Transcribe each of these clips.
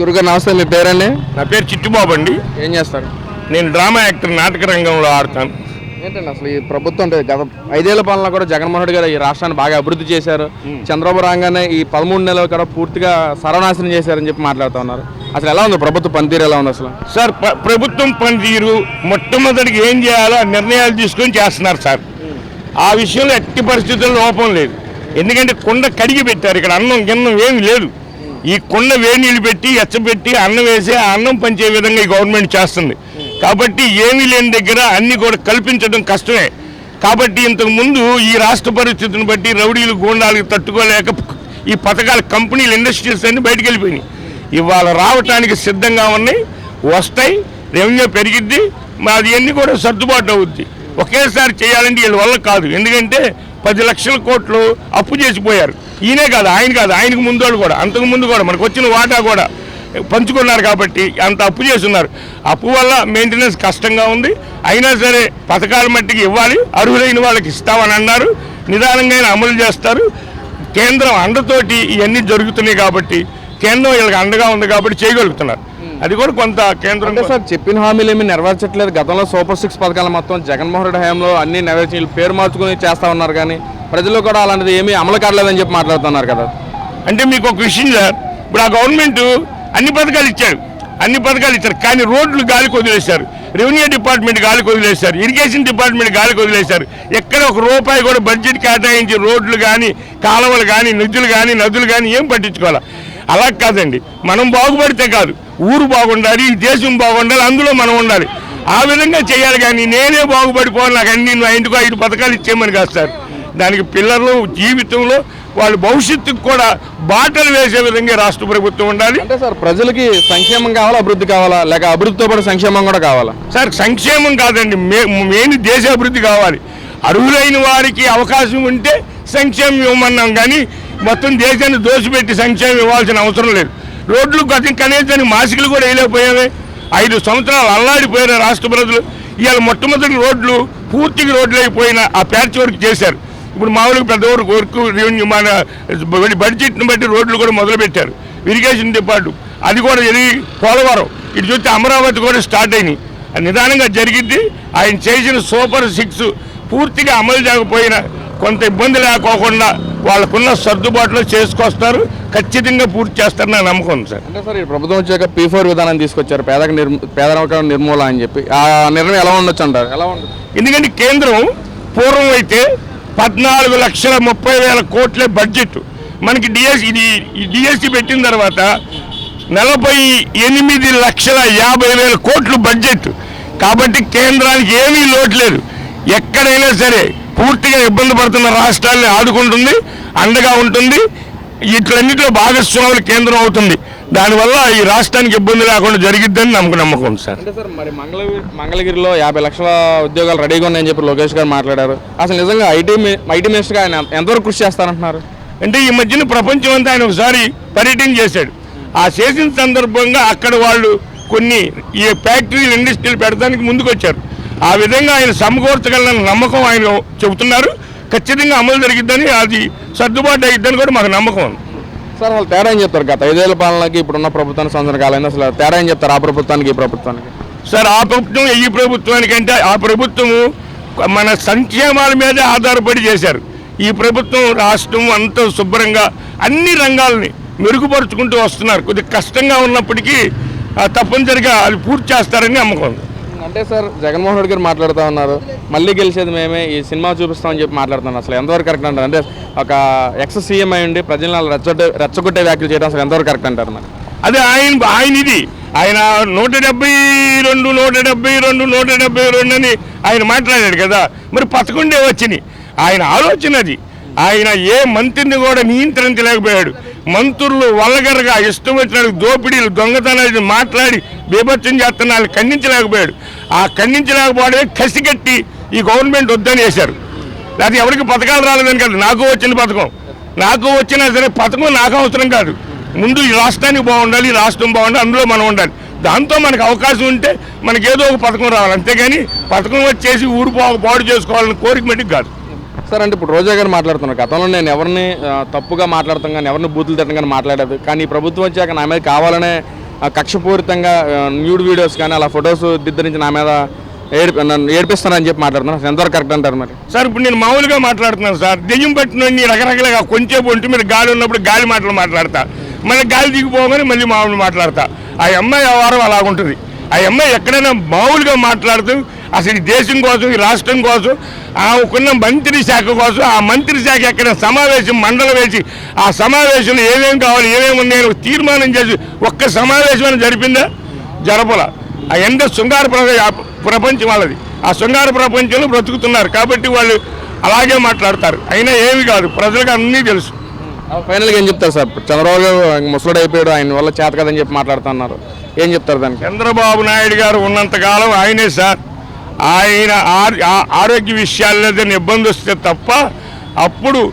గురుగారు నమస్తే మీ పేరండి? నా పేరు చిట్టుబాబు అండి. ఏం చేస్తారు? నేను డ్రామా యాక్టర్ నాటక రంగంలో ఆడతాను. ఏంటండి అసలు ఈ ప్రభుత్వం అంటే గత ఐదేళ్ళ పాలన కూడా జగన్మోహన్ రెడ్డి గారు ఈ రాష్ట్రాన్ని బాగా అభివృద్ధి చేశారు. చంద్రబాబు రాగానే ఈ పదమూడు నెలలు కూడా పూర్తిగా సర్వనాశనం చేశారని చెప్పి మాట్లాడుతూ ఉన్నారు. అసలు ఎలా ఉంది ప్రభుత్వ పనితీరు ఎలా ఉంది అసలు? సార్ ప్ర- ప్రభుత్వం పనితీరు మొట్టమొదటిగా ఏం చేయాలో నిర్ణయాలు తీసుకొని చేస్తున్నారు సార్. ఆ విషయంలో ఎట్టి పరిస్థితుల్లో లోపం లేదు. ఎందుకంటే కుండ కడిగి పెట్టారు. ఇక్కడ అన్నం గిన్నం ఏమి లేదు. ఈ కుండ వేణీలు పెట్టి ఎచ్చబెట్టి అన్నం వేసి ఆ అన్నం పంచే విధంగా ఈ గవర్నమెంట్ చేస్తుంది. కాబట్టి ఏమీ లేని దగ్గర అన్ని కూడా కల్పించడం కష్టమే. కాబట్టి ఇంతకు ముందు ఈ రాష్ట్ర పరిస్థితిని బట్టి రౌడీలు గూండాలకు తట్టుకోలేక ఈ పథకాల కంపెనీలు ఇండస్ట్రీస్ అన్ని బయటకు వెళ్ళిపోయినాయి. ఇవాళ రావటానికి సిద్ధంగా ఉన్నాయి వస్తాయి రెవెన్యూ పెరిగిద్ది మాది అన్నీ కూడా సర్దుబాటు అవుద్ది. ఒకేసారి చేయాలంటే వీళ్ళ వల్ల కాదు. ఎందుకంటే పది లక్షల కోట్లు అప్పు చేసిపోయారు. ఈయనే కాదు ఆయన కాదు ఆయనకు ముందు వాళ్ళు కూడా అంతకు ముందు కూడా మనకు వచ్చిన వాటా కూడా పంచుకున్నారు కాబట్టి అంత అప్పు చేస్తున్నారు. అప్పు వల్ల మెయింటెనెన్స్ కష్టంగా ఉంది. అయినా సరే పథకాల మట్టికి ఇవ్వాలి అర్హులైన వాళ్ళకి ఇస్తామని అన్నారు. నిదానంగా అమలు చేస్తారు. కేంద్రం అండతోటి ఇవన్నీ జరుగుతున్నాయి కాబట్టి కేంద్రం వీళ్ళకి అండగా ఉంది కాబట్టి చేయగలుగుతున్నారు. అది కూడా కొంత కేంద్రం అంటే సార్ చెప్పిన హామీలు ఏమీ నెరవేర్చట్లేదు. గతంలో సూపర్ సిక్స్ పథకాలు మొత్తం జగన్మోహన్ రెడ్డి హయాంలో అన్ని నెరవేర్చి పేరు మార్చుకుని చేస్తా ఉన్నారు కానీ ప్రజలు కూడా అలాంటిది ఏమీ అమలు కావట్లేదని చెప్పి మాట్లాడుతున్నారు కదా. అంటే మీకు ఒక విషయం సార్ ఇప్పుడు ఆ గవర్నమెంట్ అన్ని పథకాలు ఇచ్చారు అన్ని పథకాలు ఇచ్చారు కానీ రోడ్లు గాలికి వదిలేశారు రెవెన్యూ డిపార్ట్మెంట్ గాలికి వదిలేశారు ఇరిగేషన్ డిపార్ట్మెంట్ గాలికి వదిలేశారు ఎక్కడ ఒక రూపాయి కూడా బడ్జెట్ కేటాయించి రోడ్లు కానీ కాలువలు కానీ నిధులు కానీ నదులు కానీ ఏం పట్టించుకోవాలి? అలా కాదండి మనం బాగుపడితే కాదు ఊరు బాగుండాలి ఈ దేశం బాగుండాలి అందులో మనం ఉండాలి. ఆ విధంగా చేయాలి కానీ నేనే బాగుపడిపోవాలి నాకు అన్ని నువ్వు ఇంటికో ఐదు పథకాలు ఇచ్చేయమని కాదు సార్. దానికి పిల్లలు జీవితంలో వాళ్ళ భవిష్యత్తుకు కూడా బాటలు వేసే విధంగా రాష్ట్ర ప్రభుత్వం ఉండాలి. అంటే సార్ ప్రజలకి సంక్షేమం కావాలా అభివృద్ధి కావాలా లేక అభివృద్ధితో పాటు సంక్షేమం కూడా కావాలా? సార్ సంక్షేమం కాదండి మే మెయిన్ దేశాభివృద్ధి కావాలి. అర్హులైన వారికి అవకాశం ఉంటే సంక్షేమం ఇవ్వమన్నాం కానీ మొత్తం దేశాన్ని దోసిపెట్టి సంక్షేమం ఇవ్వాల్సిన అవసరం లేదు. రోడ్లు గతం కనీసం మాసికలు కూడా వేయలేకపోయామే. ఐదు సంవత్సరాలు అల్లాడిపోయిన రాష్ట్ర ప్రజలు ఇవాళ మొట్టమొదటి రోడ్లు పూర్తిగా రోడ్లు అయిపోయిన ఆ ప్యాచ్ వర్క్ చేశారు. ఇప్పుడు మామూలుగా పెద్ద వర్క్ వర్క్ రెవెన్యూ మన బడ్జెట్ని బట్టి రోడ్లు కూడా మొదలుపెట్టారు. ఇరిగేషన్ డిపార్ట్ అది కూడా జరిగి పోలవరం. ఇటు చూస్తే అమరావతి కూడా స్టార్ట్ అయినాయి. నిదానంగా జరిగిద్ది. ఆయన చేసిన సూపర్ సిక్స్ పూర్తిగా అమలు చేయకపోయినా కొంత ఇబ్బంది లేకోకుండా వాళ్ళకున్న సర్దుబాట్లు చేసుకొస్తారు. ఖచ్చితంగా పూర్తి చేస్తారని నా నమ్మకం ఉంది సార్. అంటే సార్ ప్రభుత్వం వచ్చాక పీ ఫోర్ విధానం తీసుకొచ్చారు. పేదక నిర్మ పేదరిక నిర్మూలన అని చెప్పి. ఆ నిర్ణయం ఎలా ఉండొచ్చు అంటారు? ఎలా ఉండదు ఎందుకంటే కేంద్రం పూర్వం అయితే పద్నాలుగు లక్షల ముప్పై వేల కోట్లే బడ్జెట్. మనకి డిఎస్ ఇది డిఎస్సి పెట్టిన తర్వాత నలభై ఎనిమిది లక్షల యాభై వేల కోట్లు బడ్జెట్. కాబట్టి కేంద్రానికి ఏమీ లోటు లేదు. ఎక్కడైనా సరే పూర్తిగా ఇబ్బంది పడుతున్న రాష్ట్రాల్ని ఆదుకుంటుంది అండగా ఉంటుంది. ఇట్లన్నిటిలో భాగస్వాములు కేంద్రం అవుతుంది. దానివల్ల ఈ రాష్ట్రానికి ఇబ్బంది లేకుండా జరిగిద్దని నమ్మకం నమ్మకం సార్. అంటే సార్ మరి మంగళగిరి మంగళగిరిలో యాభై లక్షల ఉద్యోగాలు రెడీగా ఉన్నాయని చెప్పి లోకేష్ గారు మాట్లాడారు. అసలు నిజంగా ఐటీ ఐటీ మినిస్టర్గా ఆయన ఎంతవరకు కృషి చేస్తారంటున్నారు? అంటే ఈ మధ్యన ప్రపంచం అంతా ఆయన ఒకసారి పర్యటన చేశాడు. ఆ చేసిన సందర్భంగా అక్కడ వాళ్ళు కొన్ని ఈ ఫ్యాక్టరీలు ఇండస్ట్రీలు పెడతానికి ముందుకు వచ్చారు ఆ విధంగా ఆయన సమకూర్చగలన నమ్మకం ఆయన చెబుతున్నారు. ఖచ్చితంగా అమలు జరిగిద్దని అది సర్దుబాటు అయిద్దని కూడా మాకు నమ్మకం ఉంది. సార్ అసలు తేడా ఏం చెప్తారు? గత ఐదేళ్ళ పాలనకి ఇప్పుడున్న ప్రభుత్వానికి సంవత్సరం కాలేదు. అసలు తేడా ఏం చెప్తారు ఆ ప్రభుత్వానికి ఈ ప్రభుత్వానికి? సార్ ఆ ప్రభుత్వం ఈ ప్రభుత్వానికంటే ఆ ప్రభుత్వము మన సంక్షేమాల మీదే ఆధారపడి చేశారు. ఈ ప్రభుత్వం రాష్ట్రం అంతా శుభ్రంగా అన్ని రంగాలని మెరుగుపరుచుకుంటూ వస్తున్నారు. కొద్దిగా కష్టంగా ఉన్నప్పటికీ తప్పనిసరిగా అది పూర్తి చేస్తారని నమ్మకం ఉంది. అంటే సార్ జగన్మోహన్ రెడ్డి గారు మాట్లాడుతూ ఉన్నారు. మళ్ళీ గెలిచేది మేమే ఈ సినిమా చూపిస్తామని చెప్పి మాట్లాడుతున్నారు. అసలు ఎంతవరకు కరెక్ట్ అంటారు? అంటే ఒక ఎక్స్ సీఎం అయి ఉండి ప్రజలను రెచ్చగొట్టే రెచ్చగొట్టే వ్యాఖ్యలు చేయడం అసలు ఎంతవరకు కరెక్ట్ అంటారు మరి? అదే ఆయన ఆయన ఇది. ఆయన నూట డెబ్బై రెండు నూట డెబ్బై రెండు నూట డెబ్బై రెండు అని ఆయన మాట్లాడాడు కదా. మరి పతకుండే వచ్చినాయి. ఆయన ఆలోచన అది. ఆయన ఏ మంత్రిని కూడా నియంత్రించలేకపోయాడు. మంత్రులు వల్లగరగా ఇష్టం వచ్చినట్టు దోపిడీలు దొంగతనాలు మాట్లాడి బీభత్సం చేస్తున్న వాళ్ళు ఖండించలేకపోయాడు. ఆ ఖండించలేకపోవడమే కసిగట్టి ఈ గవర్నమెంట్ వద్దని వేశారు. అది ఎవరికి పథకాలు రాలేదని కాదు నాకు వచ్చిన పథకం. నాకు వచ్చినా సరే పథకం నాకు అవసరం కాదు. ముందు ఈ రాష్ట్రానికి బాగుండాలి ఈ రాష్ట్రం బాగుండాలి అందులో మనం ఉండాలి. దాంతో మనకు అవకాశం ఉంటే మనకేదో ఒక పథకం రావాలి. అంతేగాని పథకం వచ్చేసి ఊరు బాగు పాడు చేసుకోవాలని కోరిక మటుకు కాదు. సార్ అంటే ఇప్పుడు రోజా గారు మాట్లాడుతున్నారు. గతంలో నేను ఎవరిని తప్పుగా మాట్లాడతాం కానీ ఎవరిని బూతులు తిట్టడం కానీ మాట్లాడదు. కానీ ఈ ప్రభుత్వం వచ్చాక నా మీద కావాలనే కక్షపూరితంగా న్యూడ్ వీడియోస్ కానీ అలా ఫొటోస్ దిద్దరించి నా మీద ఏడిపి నన్ను చెప్పి మాట్లాడుతున్నాను ఎంతవరకు కరెక్ట్ అంటారు మరి? సార్ ఇప్పుడు నేను మామూలుగా మాట్లాడుతున్నాను సార్. దెయ్యం పట్టిన రకరకాలుగా కొంచెం ఒంటి మీద గాలి ఉన్నప్పుడు గాలి మాటలు మాట్లాడతా. మళ్ళీ గాలి దిగిపోగానే మళ్ళీ మామూలు మాట్లాడతా. ఆ అమ్మాయి వ్యవహారం అలాగుంటుంది. ఆ అమ్మాయి ఎక్కడైనా మామూలుగా మాట్లాడుతూ అసలు ఈ దేశం కోసం ఈ రాష్ట్రం కోసం ఆమెకున్న మంత్రి శాఖ కోసం ఆ మంత్రి శాఖ ఎక్కడ సమావేశం మండలం వేసి ఆ సమావేశంలో ఏమేమి కావాలి ఏమేమి ఉన్నాయని తీర్మానం చేసి ఒక్క సమావేశం జరిపిందా? జరపల. ఆ ఎంత శృంగార ప్ర- ప్రపంచం వాళ్ళది. ఆ శృంగార ప్రపంచంలో బ్రతుకుతున్నారు. కాబట్టి వాళ్ళు అలాగే మాట్లాడతారు. అయినా ఏమి కాదు. ప్రజలకు అన్నీ తెలుసు. ఫైనల్గా ఏం చెప్తారు సార్? చంద్రబాబు గారు ముసలుడు అయిపోయాడు. ఆయన వల్ల చేత కదని చెప్పి మాట్లాడుతున్నారు ఏం చెప్తారు దానికి? చంద్రబాబు నాయుడు గారు ఉన్నంతకాలం ఆయనే సార్. ఆయన ఆ- ఆరోగ్య విషయాల్లో ఏదైనా ఇబ్బంది వస్తే తప్ప అప్పుడు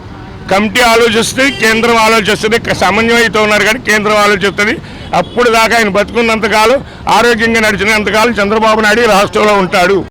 కమిటీ ఆలోచిస్తుంది కేంద్రం ఆలోచిస్తుంది సమన్వయంతో ఉన్నారు కానీ కేంద్రం ఆలోచిస్తుంది. అప్పుడు దాకా ఆయన బతుకున్నంతకాలం ఆరోగ్యంగా నడిచినంతకాలం చంద్రబాబు నాయుడు రాష్ట్రంలో ఉంటాడు.